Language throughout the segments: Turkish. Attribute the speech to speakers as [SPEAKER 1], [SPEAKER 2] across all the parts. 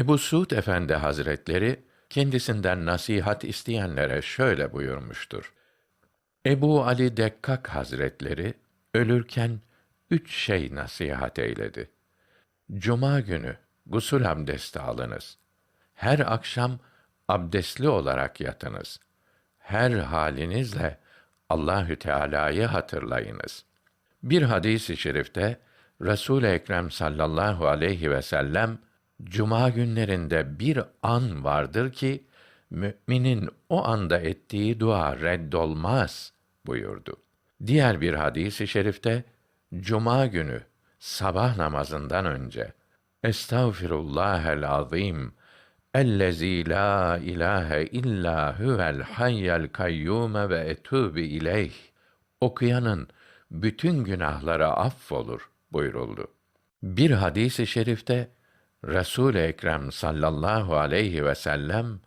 [SPEAKER 1] Ebu Suud Efendi Hazretleri kendisinden nasihat isteyenlere şöyle buyurmuştur. Ebu Ali Dekkak Hazretleri ölürken üç şey nasihat eyledi. Cuma günü gusül abdesti alınız. Her akşam abdestli olarak yatınız. Her halinizle Allahü Teala'yı hatırlayınız. Bir hadis-i şerifte Resul Ekrem sallallahu aleyhi ve sellem cuma günlerinde bir an vardır ki müminin o anda ettiği dua reddolmaz buyurdu. Diğer bir hadis-i şerifte cuma günü sabah namazından önce Estağfirullahel azim ellezî la ilahe illa huvel hayyel kayyum ve etûbü ileyh okuyanın bütün günahları affolur buyuruldu. Bir hadis-i şerifte Resul Ekrem sallallahu aleyhi ve sellem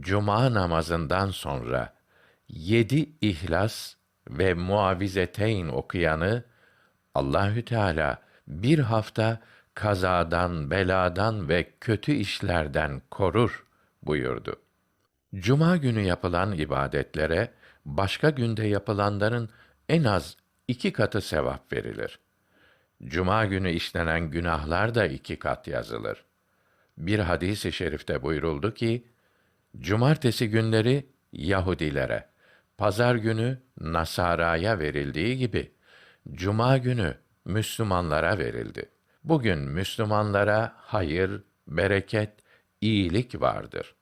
[SPEAKER 1] cuma namazından sonra yedi ihlas ve muavizeteyn okuyanı Allahü Teala bir hafta kazadan, beladan ve kötü işlerden korur buyurdu. Cuma günü yapılan ibadetlere başka günde yapılanların en az iki katı sevap verilir. Cuma günü işlenen günahlar da iki kat yazılır. Bir hadis-i şerifte buyuruldu ki, Cumartesi günleri Yahudilere, pazar günü Nasara'ya verildiği gibi, Cuma günü Müslümanlara verildi. Bugün Müslümanlara hayır, bereket, iyilik vardır.